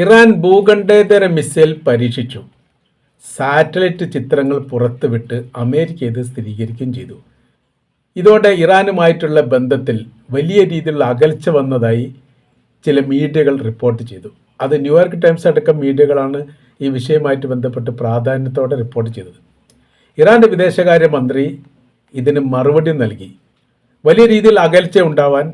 Iran ഭൂഖണ്ഡേതര missile പരീക്ഷിച്ചു. Satellite ചിത്രങ്ങൾ പുറത്തുവിട്ട് അമേരിക്ക ഇത് സ്ഥിരീകരിക്കുകയും ചെയ്തു. ഇതോടെ ഇറാനുമായിട്ടുള്ള ബന്ധത്തിൽ വലിയ രീതിയിലുള്ള അകൽച്ച വന്നതായി ചില മീഡിയകൾ റിപ്പോർട്ട് ചെയ്തു. അത് ന്യൂയോർക്ക് ടൈംസ് അടക്കം മീഡിയകളാണ് ഈ വിഷയവുമായിട്ട് ബന്ധപ്പെട്ട് പ്രാധാന്യത്തോടെ റിപ്പോർട്ട് ചെയ്തത്. ഇറാന്റെ വിദേശകാര്യമന്ത്രി ഇതിന് മറുപടി നൽകി. വലിയ രീതിയിൽ അകൽച്ച ഉണ്ടാവാൻ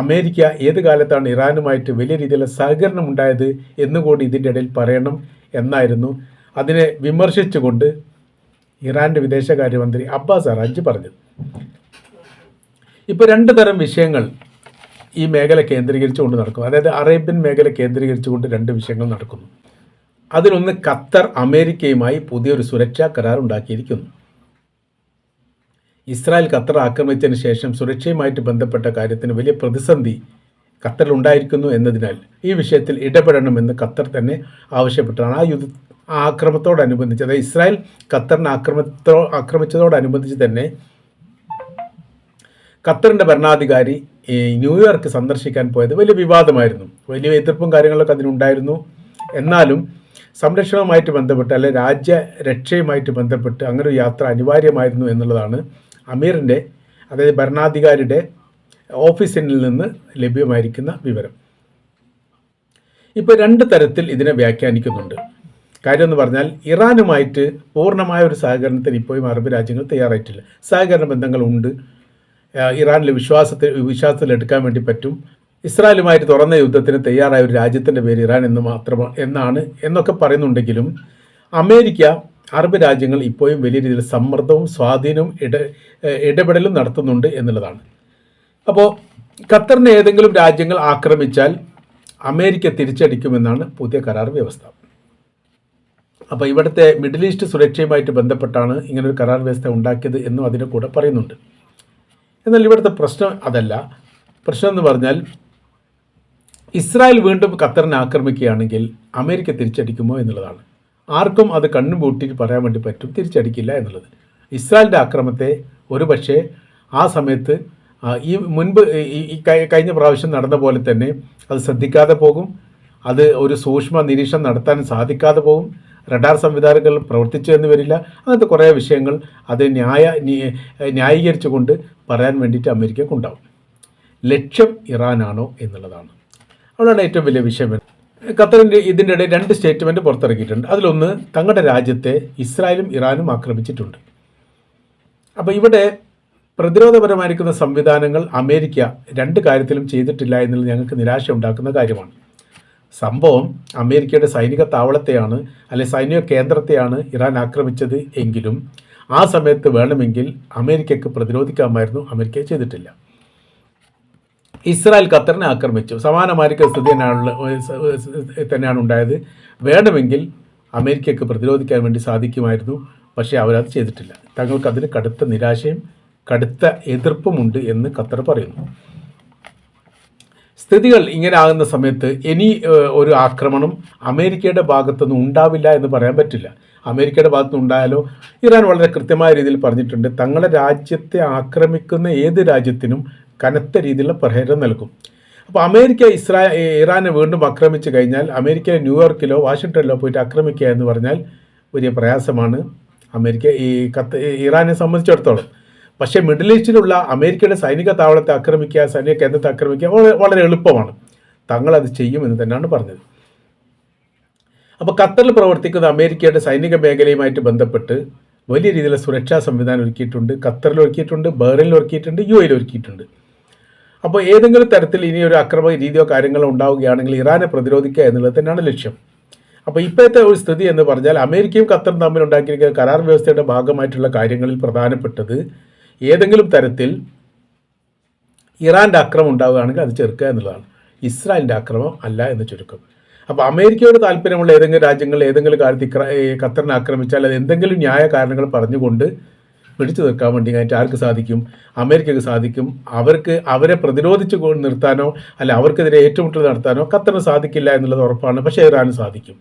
അമേരിക്ക ഏത് കാലത്താണ് ഇറാനുമായിട്ട് വലിയ രീതിയിലുള്ള സഹകരണം ഉണ്ടായത് എന്നുകൂടി ഇതിന്റെ ഇടയിൽ പറയണം എന്നായിരുന്നു. അതിനെ വിമർശിച്ചുകൊണ്ട് ഇറാന്റെ വിദേശകാര്യമന്ത്രി അബ്ബാസ് അറാജ് പറഞ്ഞത് ഇപ്പോൾ രണ്ട് തരം വിഷയങ്ങൾ ഈ മേഖല കേന്ദ്രീകരിച്ചുകൊണ്ട് നടക്കും അതായത് അറേബ്യൻ മേഖല കേന്ദ്രീകരിച്ചുകൊണ്ട് രണ്ട് വിഷയങ്ങൾ നടക്കുന്നു. അതിലൊന്ന് ഖത്തർ അമേരിക്കയുമായി പുതിയൊരു സുരക്ഷാ കരാർ ഉണ്ടാക്കിയിരിക്കുന്നു. ഇസ്രായേൽ ഖത്തർ ആക്രമിച്ചതിന് ശേഷം സുരക്ഷയുമായിട്ട് ബന്ധപ്പെട്ട കാര്യത്തിന് വലിയ പ്രതിസന്ധി ഖത്തറിൽ ഉണ്ടായിരിക്കുന്നു എന്നതിനാൽ ഈ വിഷയത്തിൽ ഇടപെടണമെന്ന് ഖത്തർ തന്നെ ആവശ്യപ്പെട്ടാണ്. ആ യുദ്ധ ആക്രമത്തോടനുബന്ധിച്ച് അതായത് ഇസ്രായേൽ ഖത്തറിനെ ആക്രമത്തോ ആക്രമിച്ചതോടനുബന്ധിച്ച് തന്നെ ഖത്തറിന്റെ ഭരണാധികാരി ന്യൂയോർക്ക് സന്ദർശിക്കാൻ പോയത് വലിയ വിവാദമായിരുന്നു. വലിയ എതിർപ്പും കാര്യങ്ങളൊക്കെ അതിനുണ്ടായിരുന്നു. എന്നാലും സംരക്ഷണവുമായിട്ട് ബന്ധപ്പെട്ട് അല്ലെ രാജ്യരക്ഷയുമായിട്ട് ബന്ധപ്പെട്ട് അങ്ങനെ ഒരു യാത്ര അനിവാര്യമായിരുന്നു എന്നുള്ളതാണ് അമീറിന്റെ അതായത് ഭരണാധികാരിയുടെ ഓഫീസിൽ നിന്ന് ലഭ്യമായിരിക്കുന്ന വിവരം. ഇപ്പോൾ രണ്ട് തരത്തിൽ ഇതിനെ വ്യാഖ്യാനിക്കുന്നുണ്ട്. കാര്യം എന്ന് പറഞ്ഞാൽ ഇറാനുമായിട്ട് പൂർണമായ ഒരു സഹകരണത്തിന് ഇപ്പോഴും അറബ് രാജ്യങ്ങൾ തയ്യാറായിട്ടില്ല. സഹകരണ ബന്ധങ്ങളുണ്ട്. ഇറാനിലെ വിശ്വാസത്തിൽ എടുക്കാൻ വേണ്ടി പറ്റും. ഇസ്രായേലുമായിട്ട് തുറന്ന യുദ്ധത്തിന് തയ്യാറായ ഒരു രാജ്യത്തിന്റെ പേര് ഇറാൻ എന്ന് മാത്രമാണ് എന്നാണ് എന്നൊക്കെ പറയുന്നുണ്ടെങ്കിലും അമേരിക്ക അറബ് രാജ്യങ്ങൾ ഇപ്പോഴും വലിയ രീതിയിൽ സമ്മർദ്ദവും സ്വാധീനവും ഇട ഇടപെടലും നടത്തുന്നുണ്ട് എന്നുള്ളതാണ്. അപ്പോൾ ഖത്തറിനെ ഏതെങ്കിലും രാജ്യങ്ങൾ ആക്രമിച്ചാൽ അമേരിക്ക തിരിച്ചടിക്കുമെന്നാണ് പുതിയ കരാർ വ്യവസ്ഥ. അപ്പോൾ ഇവിടുത്തെ മിഡിൽ ഈസ്റ്റ് സുരക്ഷയുമായിട്ട് ബന്ധപ്പെട്ടാണ് ഇങ്ങനൊരു കരാർ വ്യവസ്ഥ ഉണ്ടാക്കിയത് എന്നും അതിന്റെ കൂടെ പറയുന്നുണ്ട്. എന്നാൽ ഇവിടുത്തെ പ്രശ്നം അതല്ല. പ്രശ്നം എന്ന് പറഞ്ഞാൽ ഇസ്രായേൽ വീണ്ടും ഖത്തറിനെ ആക്രമിക്കുകയാണെങ്കിൽ അമേരിക്ക തിരിച്ചടിക്കുമോ എന്നുള്ളതാണ്. ആർക്കും അത് കണ്ണും പറയാൻ വേണ്ടി പറ്റും തിരിച്ചടിക്കില്ല എന്നുള്ളത് ഇസ്രായേലിന്റെ ആക്രമത്തെ ഒരു പക്ഷേ ആ സമയത്ത് ഈ മുൻപ് ഈ- കഴിഞ്ഞ പ്രാവശ്യം നടന്ന പോലെ തന്നെ അത് ശ്രദ്ധിക്കാതെ പോകും അത് ഒരു സൂക്ഷ്മ നിരീക്ഷണം നടത്താൻ സാധിക്കാതെ പോകും റഡാർ സംവിധാനങ്ങൾ പ്രവർത്തിച്ചു എന്ന് വരില്ല അങ്ങനത്തെ കുറേ വിഷയങ്ങൾ അത് ന്യായ ന്യായീകരിച്ചു ന്യായീകരിച്ചുകൊണ്ട് പറയാൻ വേണ്ടിയിട്ട് അമേരിക്കക്കുണ്ടാവും ലക്ഷ്യം ഇറാനാണോ എന്നുള്ളതാണ് അവിടെയാണ് ഏറ്റവും വലിയ വിഷയം. ഖത്തറിന്റെ ഇതിന്റെ ഇടയിൽ രണ്ട് സ്റ്റേറ്റ്മെന്റ് പുറത്തിറക്കിയിട്ടുണ്ട്. അതിലൊന്ന് തങ്ങളുടെ രാജ്യത്തെ ഇസ്രായേലും ഇറാനും ആക്രമിച്ചിട്ടുണ്ട്. അപ്പോൾ ഇവിടെ പ്രതിരോധപരമായിരിക്കുന്ന സംവിധാനങ്ങൾ അമേരിക്ക രണ്ട് കാര്യത്തിലും ചെയ്തിട്ടില്ല എന്നുള്ളത് ഞങ്ങൾക്ക് നിരാശ ഉണ്ടാക്കുന്ന കാര്യമാണ്. സംഭവം അമേരിക്കയുടെ സൈനിക താവളത്തെയാണ് അല്ലെ സൈനിക കേന്ദ്രത്തെയാണ് ഇറാൻ ആക്രമിച്ചത് എങ്കിലും ആ സമയത്ത് വേണമെങ്കിൽ അമേരിക്കയ്ക്ക് പ്രതിരോധിക്കാമായിരുന്നു. അമേരിക്ക ചെയ്തിട്ടില്ല. ഇസ്രായേൽ ഖത്തറിനെ ആക്രമിച്ചു. സമാനമായിരിക്കും സ്ഥിതി തന്നെയാണുള്ള തന്നെയാണ് ഉണ്ടായത് വേണമെങ്കിൽ അമേരിക്കയ്ക്ക് പ്രതിരോധിക്കാൻ വേണ്ടി സാധിക്കുമായിരുന്നു പക്ഷേ അവരത് ചെയ്തിട്ടില്ല. തങ്ങൾക്ക് അതിന് കടുത്ത നിരാശയും കടുത്ത എതിർപ്പുമുണ്ട് എന്ന് ഖത്തർ പറയുന്നു. സ്ഥിതികൾ ഇങ്ങനെ ആകുന്ന സമയത്ത് ഇനി ഒരു ആക്രമണം അമേരിക്കയുടെ ഭാഗത്തുനിന്ന് ഉണ്ടാവില്ല എന്ന് പറയാൻ പറ്റില്ല. അമേരിക്കയുടെ ഭാഗത്തുനിന്ന് ഉണ്ടായാലോ? ഇറാൻ വളരെ കൃത്യമായ രീതിയിൽ പറഞ്ഞിട്ടുണ്ട് തങ്ങളുടെ രാജ്യത്തെ ആക്രമിക്കുന്ന ഏത് രാജ്യത്തിനും കനത്ത രീതിയിലുള്ള പ്രഹരം നൽകും. അപ്പോൾ അമേരിക്ക ഇസ്രാ ഇറാനെ വീണ്ടും ആക്രമിച്ചു കഴിഞ്ഞാൽ അമേരിക്ക ന്യൂയോർക്കിലോ വാഷിങ്ടണിലോ പോയിട്ട് ആക്രമിക്കുക എന്ന് പറഞ്ഞാൽ വലിയ പ്രയാസമാണ് അമേരിക്ക ഈ കത്ത് ഇറാനെ സംബന്ധിച്ചിടത്തോളം. പക്ഷേ മിഡിൽ ഈസ്റ്റിലുള്ള അമേരിക്കയുടെ സൈനിക താവളത്തെ ആക്രമിക്കുക സൈനിക കേന്ദ്രത്തെ ആക്രമിക്കുക വളരെ എളുപ്പമാണ്. തങ്ങളത് ചെയ്യുമെന്ന് തന്നെയാണ് പറഞ്ഞത്. അപ്പോൾ ഖത്തറിൽ പ്രവർത്തിക്കുന്ന അമേരിക്കയുടെ സൈനിക മേഖലയുമായിട്ട് ബന്ധപ്പെട്ട് വലിയ രീതിയിലുള്ള സുരക്ഷാ സംവിധാനം ഒരുക്കിയിട്ടുണ്ട് ഖത്തറിൽ ഒരുക്കിയിട്ടുണ്ട് ബഹ്റൈനിൽ ഒരുക്കിയിട്ടുണ്ട് യു എയിൽ ഒരുക്കിയിട്ടുണ്ട്. അപ്പോൾ ഏതെങ്കിലും തരത്തിൽ ഇനി ഒരു അക്രമ രീതിയോ കാര്യങ്ങളോ ഉണ്ടാവുകയാണെങ്കിൽ ഇറാനെ പ്രതിരോധിക്കുക എന്നുള്ളത് തന്നെയാണ് ലക്ഷ്യം. അപ്പോൾ ഇപ്പോഴത്തെ ഒരു സ്ഥിതി എന്ന് പറഞ്ഞാൽ അമേരിക്കയും ഖത്തറും തമ്മിൽ ഉണ്ടാക്കിയിരിക്കുന്ന കരാർ വ്യവസ്ഥയുടെ ഭാഗമായിട്ടുള്ള കാര്യങ്ങളിൽ പ്രധാനപ്പെട്ടത് ഏതെങ്കിലും തരത്തിൽ ഇറാന്റെ ആക്രമം ഉണ്ടാവുകയാണെങ്കിൽ അത് ചെറുക്കുക എന്നുള്ളതാണ്. ഇസ്രായേലിന്റെ ആക്രമം അല്ല എന്ന് ചുരുക്കം. അപ്പോൾ അമേരിക്കയോട് താല്പര്യമുള്ള ഏതെങ്കിലും രാജ്യങ്ങൾ ഏതെങ്കിലും ഇക്ര ഖത്തറിനെ ആക്രമിച്ചാൽ അത് എന്തെങ്കിലും ന്യായ കാരണങ്ങൾ പറഞ്ഞുകൊണ്ട് പിടിച്ചു നിൽക്കാൻ വേണ്ടി കഴിഞ്ഞിട്ട് ആർക്ക് സാധിക്കും? അമേരിക്കക്ക് സാധിക്കും. അവർക്ക് അവരെ പ്രതിരോധിച്ച് നിർത്താനോ അല്ല അവർക്കെതിരെ ഏറ്റുമുട്ടൽ നടത്താനോ ഖത്തറിന് സാധിക്കില്ല എന്നുള്ളത് ഉറപ്പാണ്. പക്ഷേ ഇറാന് സാധിക്കും.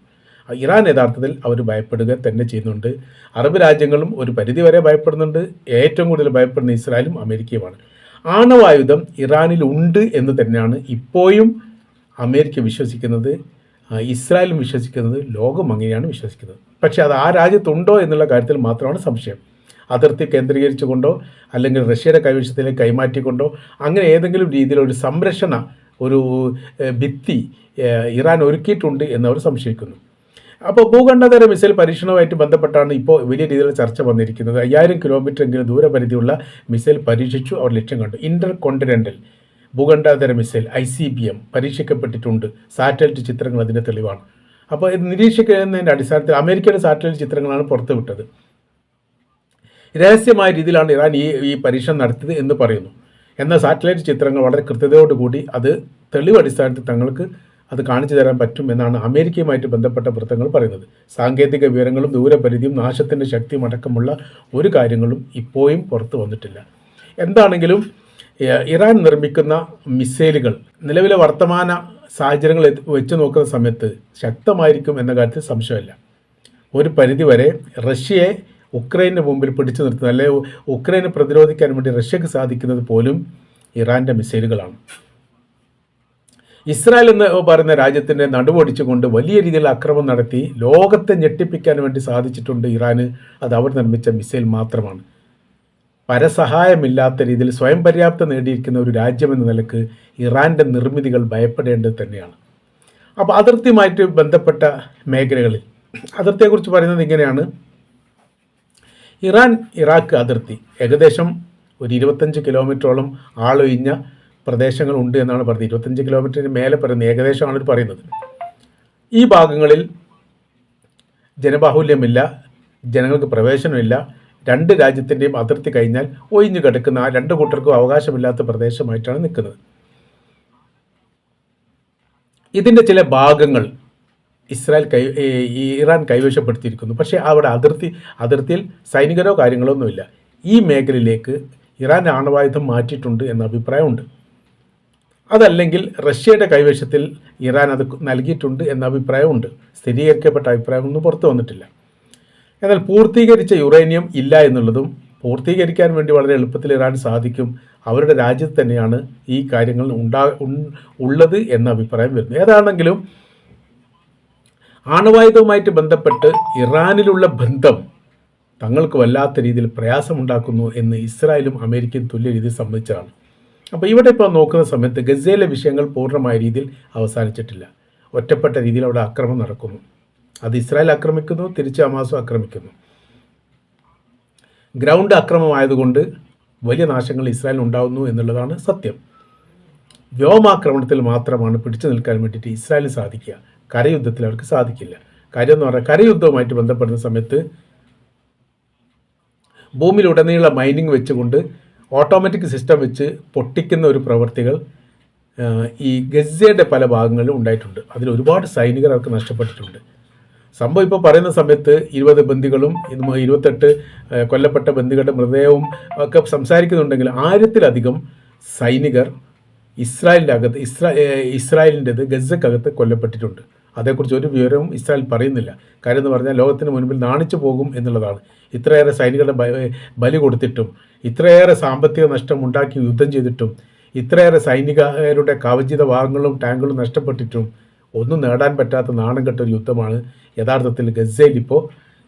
ഇറാൻ യഥാർത്ഥത്തിൽ അവർ ഭയപ്പെടുക തന്നെ ചെയ്യുന്നുണ്ട്. അറബ് രാജ്യങ്ങളും ഒരു പരിധിവരെ ഭയപ്പെടുന്നുണ്ട്. ഏറ്റവും കൂടുതൽ ഭയപ്പെടുന്ന ഇസ്രായേലും അമേരിക്കയുമാണ്. ആണവായുധം ഇറാനിൽ ഉണ്ട് എന്ന് തന്നെയാണ് ഇപ്പോഴും അമേരിക്ക വിശ്വസിക്കുന്നത്. ഇസ്രായേലും വിശ്വസിക്കുന്നത്. ലോകം അങ്ങനെയാണ് വിശ്വസിക്കുന്നത്. പക്ഷേ അത് ആ രാജ്യത്തുണ്ടോ എന്നുള്ള കാര്യത്തിൽ മാത്രമാണ് സംശയം. അതിർത്തി കേന്ദ്രീകരിച്ചുകൊണ്ടോ അല്ലെങ്കിൽ റഷ്യയുടെ കൈവശത്തിലേക്ക് കൈമാറ്റിക്കൊണ്ടോ അങ്ങനെ ഏതെങ്കിലും രീതിയിൽ ഒരു സംരക്ഷണ ഒരു ഭിത്തി ഇറാൻ ഒരുക്കിയിട്ടുണ്ട് എന്നവർ സംശയിക്കുന്നു. അപ്പോൾ ഭൂഖണ്ഡതര മിസൈൽ പരീക്ഷണവുമായിട്ട് ബന്ധപ്പെട്ടാണ് ഇപ്പോൾ വലിയ രീതിയിലുള്ള ചർച്ച വന്നിരിക്കുന്നത്. അയ്യായിരം കിലോമീറ്റർ എങ്കിലും ദൂരപരിധിയുള്ള മിസൈൽ പരീക്ഷിച്ചു. അവർ ലക്ഷ്യം കണ്ടു. Intercontinental ഭൂഖണ്ഡാതര missile I C B M പരീക്ഷിക്കപ്പെട്ടിട്ടുണ്ട്. Satellite ചിത്രങ്ങൾ അതിന്റെ തെളിവാണ്. അപ്പോൾ ഇത് നിരീക്ഷിക്കുന്നതിന്റെ അടിസ്ഥാനത്തിൽ അമേരിക്കയുടെ സാറ്റലൈറ്റ് ചിത്രങ്ങളാണ് പുറത്തുവിട്ടത്. രഹസ്യമായ രീതിയിലാണ് ഇറാൻ ഈ ഈ പരീക്ഷണം നടത്തിയത് എന്ന് പറയുന്നു. എന്നാൽ സാറ്റലൈറ്റ് ചിത്രങ്ങൾ വളരെ കൃത്യതയോടുകൂടി അത് തെളിവ് അടിസ്ഥാനത്തിൽ തങ്ങൾക്ക് അത് കാണിച്ചു തരാൻ പറ്റും എന്നാണ് അമേരിക്കയുമായിട്ട് ബന്ധപ്പെട്ട വൃത്തങ്ങൾ പറയുന്നത്. സാങ്കേതിക വിവരങ്ങളും ദൂരപരിധിയും നാശത്തിന്റെ ശക്തിയും അടക്കമുള്ള ഒരു കാര്യങ്ങളും ഇപ്പോഴും പുറത്തു വന്നിട്ടില്ല. എന്താണെങ്കിലും ഇറാൻ നിർമ്മിക്കുന്ന മിസൈലുകൾ നിലവിലെ വർത്തമാന സാഹചര്യങ്ങൾ വെച്ച് നോക്കുന്ന സമയത്ത് ശക്തമായിരിക്കും എന്ന കാര്യത്തിൽ സംശയമില്ല. ഒരു പരിധിവരെ റഷ്യയെ ഉക്രൈന് മുമ്പിൽ പിടിച്ചു നിർത്തുന്നത് അല്ലെ ഉക്രൈനെ പ്രതിരോധിക്കാൻ വേണ്ടി റഷ്യക്ക് സാധിക്കുന്നത് പോലും ഇറാന്റെ മിസൈലുകളാണ്. ഇസ്രായേൽ എന്ന് പറയുന്ന രാജ്യത്തിന്റെ നടുവൊടിച്ചുകൊണ്ട് വലിയ രീതിയിൽ അക്രമം നടത്തി ലോകത്തെ ഞെട്ടിപ്പിക്കാൻ വേണ്ടി സാധിച്ചിട്ടുണ്ട് ഇറാന്. അത് അവർ നിർമ്മിച്ച മിസൈൽ മാത്രമാണ്. പരസഹായമില്ലാത്ത രീതിയിൽ സ്വയം പര്യാപ്തം നേടിയിരിക്കുന്ന ഒരു രാജ്യമെന്ന നിലയ്ക്ക് ഇറാന്റെ നിർമ്മിതികൾ ഭയപ്പെടേണ്ടത് തന്നെയാണ്. അപ്പോൾ അതിർത്തിയുമായിട്ട് ബന്ധപ്പെട്ട മേഖലകളിൽ അതിർത്തിയെക്കുറിച്ച് പറയുന്നത് ഇങ്ങനെയാണ്. ഇറാൻ ഇറാഖ് അതിർത്തി ഏകദേശം ഒരു ഇരുപത്തഞ്ച് കിലോമീറ്ററോളം ആളൊഴിഞ്ഞ പ്രദേശങ്ങളുണ്ട് എന്നാണ് പറയുന്നത്. ഇരുപത്തഞ്ച് കിലോമീറ്ററിന് മേലെ പറയുന്നത് ഏകദേശമാണ് ഇത് പറയുന്നത്. ഈ ഭാഗങ്ങളിൽ ജനബാഹുല്യമില്ല ജനങ്ങൾക്ക് പ്രവേശനമില്ല. രണ്ട് രാജ്യത്തിന്റെയും അതിർത്തി കഴിഞ്ഞാൽ ഒഴിഞ്ഞു കിടക്കുന്ന ആ രണ്ട് കൂട്ടർക്കും അവകാശമില്ലാത്ത പ്രദേശമായിട്ടാണ് നിൽക്കുന്നത്. ഇതിന്റെ ചില ഭാഗങ്ങൾ ഇസ്രായേൽ കൈ ഇറാൻ കൈവശപ്പെടുത്തിയിരിക്കുന്നു. പക്ഷേ അവിടെ അതിർത്തി അതിർത്തിയിൽ സൈനികരോ കാര്യങ്ങളോ ഒന്നുമില്ല. ഈ മേഖലയിലേക്ക് ഇറാൻ ആണവായുധം മാറ്റിയിട്ടുണ്ട് എന്ന അഭിപ്രായമുണ്ട്. അതല്ലെങ്കിൽ റഷ്യയുടെ കൈവശത്തിൽ ഇറാൻ അത് നൽകിയിട്ടുണ്ട് എന്ന അഭിപ്രായമുണ്ട്. സ്ഥിരീകരിക്കപ്പെട്ട അഭിപ്രായമൊന്നും പുറത്തു വന്നിട്ടില്ല. എന്നാൽ പൂർത്തീകരിച്ച യുറേനിയം ഇല്ല എന്നുള്ളതും പൂർത്തീകരിക്കാൻ വേണ്ടി വളരെ എളുപ്പത്തിൽ ഇറാൻ സാധിക്കും. അവരുടെ രാജ്യത്ത് തന്നെയാണ് ഈ കാര്യങ്ങൾ ഉണ്ടാ ഉള്ളത് എന്ന അഭിപ്രായം വരുന്നത്. ഏതാണെങ്കിലും ആണവായുധവുമായിട്ട് ബന്ധപ്പെട്ട് ഇറാനിലുള്ള ബന്ധം തങ്ങൾക്ക് വല്ലാത്ത രീതിയിൽ പ്രയാസമുണ്ടാക്കുന്നു എന്ന് ഇസ്രായേലും അമേരിക്കയും തുല്യ രീതിയിൽ സമ്മതിച്ചതാണ്. അപ്പോൾ ഇവിടെ ഇപ്പോൾ നോക്കുന്ന സമയത്ത് ഗസയിലെ വിഷയങ്ങൾ പൂർണമായ രീതിയിൽ അവസാനിച്ചിട്ടില്ല. ഒറ്റപ്പെട്ട രീതിയിൽ അവിടെ അക്രമം നടക്കുന്നു. അത് ഇസ്രായേൽ ആക്രമിക്കുന്നു തിരിച്ച് ഹമാസും ആക്രമിക്കുന്നു. ഗ്രൗണ്ട് ആക്രമമായതുകൊണ്ട് വലിയ നാശങ്ങൾ ഇസ്രായേലിന് ഉണ്ടാകുന്നു എന്നുള്ളതാണ് സത്യം. വ്യോമാക്രമണത്തിൽ മാത്രമാണ് പിടിച്ചു നിൽക്കാൻ വേണ്ടിയിട്ട് ഇസ്രായേലിന് സാധിക്കുക. കരയുദ്ധത്തിൽ അവർക്ക് സാധിക്കില്ല. കാര്യം എന്ന് പറഞ്ഞാൽ കരയുദ്ധവുമായിട്ട് ബന്ധപ്പെടുന്ന സമയത്ത് ഭൂമിയിലുടനീളം മൈനിങ് വെച്ചുകൊണ്ട് ഓട്ടോമാറ്റിക് സിസ്റ്റം വെച്ച് പൊട്ടിക്കുന്ന ഒരു പ്രവൃത്തികൾ ഈ ഗസയുടെ പല ഭാഗങ്ങളിലും ഉണ്ടായിട്ടുണ്ട്. അതിൽ ഒരുപാട് സൈനികർ അവർക്ക് നഷ്ടപ്പെട്ടിട്ടുണ്ട്. സംഭവം ഇപ്പോൾ പറയുന്ന സമയത്ത് ഇരുപത് ബന്ദികളും ഇരുപത്തെട്ട് കൊല്ലപ്പെട്ട ബന്ദികളുടെ മൃതദേഹവും ഒക്കെ സംസാരിക്കുന്നുണ്ടെങ്കിൽ ആയിരത്തിലധികം സൈനികർ ഇസ്രായേലിന്റെ അകത്ത് ഇസ്രാ ഇസ്രായേലിന്റെത് ഗസക്കകത്ത് കൊല്ലപ്പെട്ടിട്ടുണ്ട്. അതേക്കുറിച്ച് ഒരു വിവരവും ഇസ്രായേൽ പറയുന്നില്ല. കാര്യം എന്ന് പറഞ്ഞാൽ ലോകത്തിന് മുൻപിൽ നാണിച്ചു പോകും എന്നുള്ളതാണ്. ഇത്രയേറെ സൈനികരുടെ ബലി കൊടുത്തിട്ടും ഇത്രയേറെ സാമ്പത്തിക നഷ്ടം ഉണ്ടാക്കി യുദ്ധം ചെയ്തിട്ടും ഇത്രയേറെ സൈനികരുടെ കവചിത ഭാഗങ്ങളും ടാങ്കുകളും നഷ്ടപ്പെട്ടിട്ടും ഒന്നും നേടാൻ പറ്റാത്ത നാണം കെട്ട ഒരു യുദ്ധമാണ് യഥാർത്ഥത്തിൽ ഗസയിൽ ഇപ്പോൾ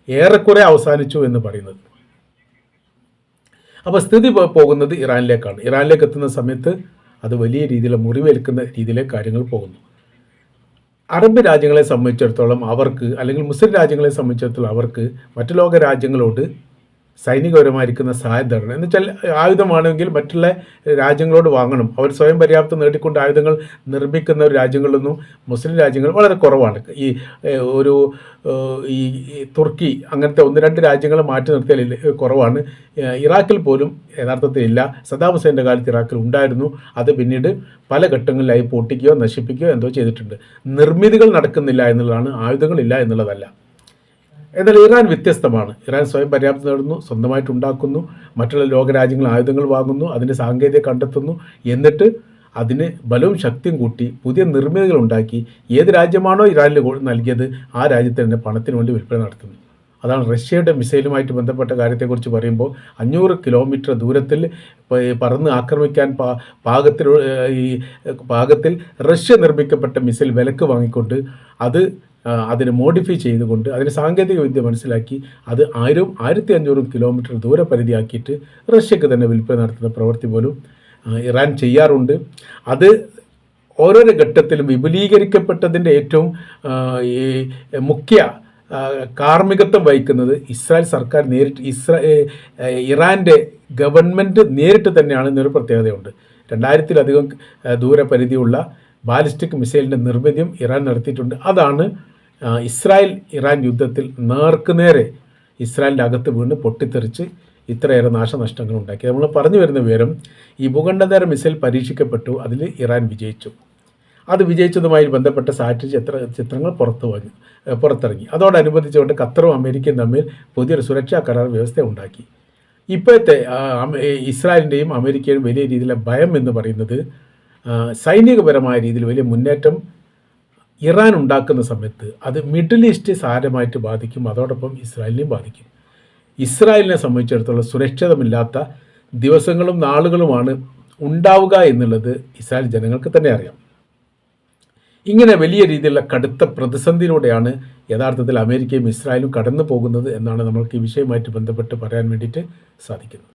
ഏറെക്കുറെ അവസാനിച്ചു എന്ന് പറയുന്നത്. അപ്പോൾ സ്ഥിതി പോകുന്നത് ഇറാനിലേക്കാണ്. ഇറാനിലേക്ക് എത്തുന്ന സമയത്ത് അത് വലിയ രീതിയിൽ മുറിവേൽക്കുന്ന രീതിയിലെ കാര്യങ്ങൾ പോകുന്നു. അറബ് രാജ്യങ്ങളെ സംബന്ധിച്ചിടത്തോളം അവർക്ക് അല്ലെങ്കിൽ മുസ്ലിം രാജ്യങ്ങളെ സംബന്ധിച്ചിടത്തോളം അവർക്ക് മറ്റു ലോക രാജ്യങ്ങളോട് സൈനികപരമായിരിക്കുന്ന സഹായം തരണം എന്ന് വെച്ചാൽ ആയുധമാണെങ്കിൽ മറ്റുള്ള രാജ്യങ്ങളോട് വാങ്ങണം. അവർ സ്വയം പര്യാപ്തം നേടിക്കൊണ്ട് ആയുധങ്ങൾ നിർമ്മിക്കുന്ന ഒരു രാജ്യങ്ങളിലൊന്നും മുസ്ലിം രാജ്യങ്ങൾ വളരെ കുറവാണ്. ഈ ഒരു ഈ തുർക്കി അങ്ങനത്തെ ഒന്ന് രണ്ട് രാജ്യങ്ങൾ മാറ്റി നിർത്തിയാൽ കുറവാണ്. ഇറാഖിൽ പോലും യഥാർത്ഥത്തിൽ ഇല്ല. സദാം ഹുസൈന്റെ കാലത്ത് ഇറാഖിൽ ഉണ്ടായിരുന്നു. അത് പിന്നീട് പല ഘട്ടങ്ങളിലായി പൊട്ടിക്കുകയോ നശിപ്പിക്കുകയോ എന്തോ ചെയ്തിട്ടുണ്ട്. നിർമ്മിതികൾ നടക്കുന്നില്ല എന്നുള്ളതാണ് ആയുധങ്ങളില്ല എന്നുള്ളതല്ല. എന്നാൽ ഇറാൻ വ്യത്യസ്തമാണ്. ഇറാൻ സ്വയം പര്യാപ്തത നേടുന്നു സ്വന്തമായിട്ട് ഉണ്ടാക്കുന്നു മറ്റുള്ള ലോകരാജ്യങ്ങൾ ആയുധങ്ങൾ വാങ്ങുന്നു അതിന്റെ സാങ്കേതിക കണ്ടെത്തുന്നു എന്നിട്ട് അതിന് ബലവും ശക്തിയും കൂട്ടി പുതിയ നിർമ്മിതികൾ ഉണ്ടാക്കി. ഏത് രാജ്യമാണോ ഇറാനിൽ നൽകിയത് ആ രാജ്യത്തിന് പണത്തിന് വേണ്ടി വിൽപ്പന നടത്തുന്നു. അതാണ് റഷ്യയുടെ മിസൈലുമായിട്ട് ബന്ധപ്പെട്ട കാര്യത്തെക്കുറിച്ച് പറയുമ്പോൾ അഞ്ഞൂറ് കിലോമീറ്റർ ദൂരത്തിൽ പറന്ന് ആക്രമിക്കാൻ പാ പാകത്തിൽ ഈ പാകത്തിൽ റഷ്യ നിർമ്മിക്കപ്പെട്ട മിസൈൽ വിലക്ക് വാങ്ങിക്കൊണ്ട് അത് അതിനെ മോഡിഫൈ ചെയ്തുകൊണ്ട് അതിന് സാങ്കേതിക വിദ്യ മനസ്സിലാക്കി അത് ആയിരം ആയിരത്തി അഞ്ഞൂറും കിലോമീറ്റർ ദൂരപരിധിയാക്കിയിട്ട് റഷ്യക്ക് തന്നെ വിൽപ്പന നടത്തുന്ന പ്രവൃത്തി പോലും ഇറാൻ ചെയ്യാറുണ്ട്. അത് ഓരോരോ ഘട്ടത്തിലും വിപുലീകരിക്കപ്പെട്ടതിന്റെ ഏറ്റവും ഈ മുഖ്യ കാർമ്മികത്വം വഹിക്കുന്നത് ഇസ്രായേൽ സർക്കാർ നേരിട്ട് ഇസ്രാ ഇറാന്റെ ഗവൺമെന്റ് നേരിട്ട് തന്നെയാണ് എന്നൊരു പ്രത്യേകതയുണ്ട്. രണ്ടായിരത്തിലധികം ദൂരപരിധിയുള്ള ബാലിസ്റ്റിക് മിസൈലിന്റെ നിർമ്മിതിയും ഇറാൻ നടത്തിയിട്ടുണ്ട്. അതാണ് ഇസ്രായേൽ ഇറാൻ യുദ്ധത്തിൽ നേർക്കുനേരെ ഇസ്രായേലിന്റെ അകത്ത് വീണ് പൊട്ടിത്തെറിച്ച് ഇത്രയേറെ നാശനഷ്ടങ്ങൾ ഉണ്ടാക്കി നമ്മൾ പറഞ്ഞു വരുന്ന വിവരം ഈ ഭൂഖണ്ഡതര മിസൈൽ പരീക്ഷിക്കപ്പെട്ടു അതിൽ ഇറാൻ വിജയിച്ചു. അത് വിജയിച്ചതുമായി ബന്ധപ്പെട്ട സാറ്റ് ചിത്ര ചിത്രങ്ങൾ പുറത്തു വന്നു പുറത്തിറങ്ങി. അതോടനുബന്ധിച്ചുകൊണ്ട് ഖത്തറും അമേരിക്കയും തമ്മിൽ പുതിയൊരു സുരക്ഷാ കരാർ വ്യവസ്ഥ ഉണ്ടാക്കി. ഇപ്പോഴത്തെ ഇസ്രായേലിന്റെയും അമേരിക്കയുടെയും വലിയ രീതിയിലെ ഭയം എന്ന് പറയുന്നത് സൈനികപരമായ രീതിയിൽ വലിയ മുന്നേറ്റം ഇറാൻ ഉണ്ടാക്കുന്ന സമയത്ത് അത് മിഡിൽ ഈസ്റ്റ് സാരമായിട്ട് ബാധിക്കും അതോടൊപ്പം ഇസ്രായേലിനെയും ബാധിക്കും. ഇസ്രായേലിനെ സംബന്ധിച്ചിടത്തോളം സുരക്ഷിതമില്ലാത്ത ദിവസങ്ങളും നാളുകളുമാണ് ഉണ്ടാവുക എന്നുള്ളത് ഇസ്രായേൽ ജനങ്ങൾക്ക് തന്നെ അറിയാം. ഇങ്ങനെ വലിയ രീതിയിലുള്ള കടുത്ത പ്രതിസന്ധിയിലൂടെയാണ് യഥാർത്ഥത്തിൽ അമേരിക്കയും ഇസ്രായേലും കടന്നു പോകുന്നത് എന്നാണ് നമ്മൾക്ക് ഈ വിഷയവുമായിട്ട് ബന്ധപ്പെട്ട് പറയാൻ വേണ്ടിയിട്ട് സാധിക്കുന്നത്.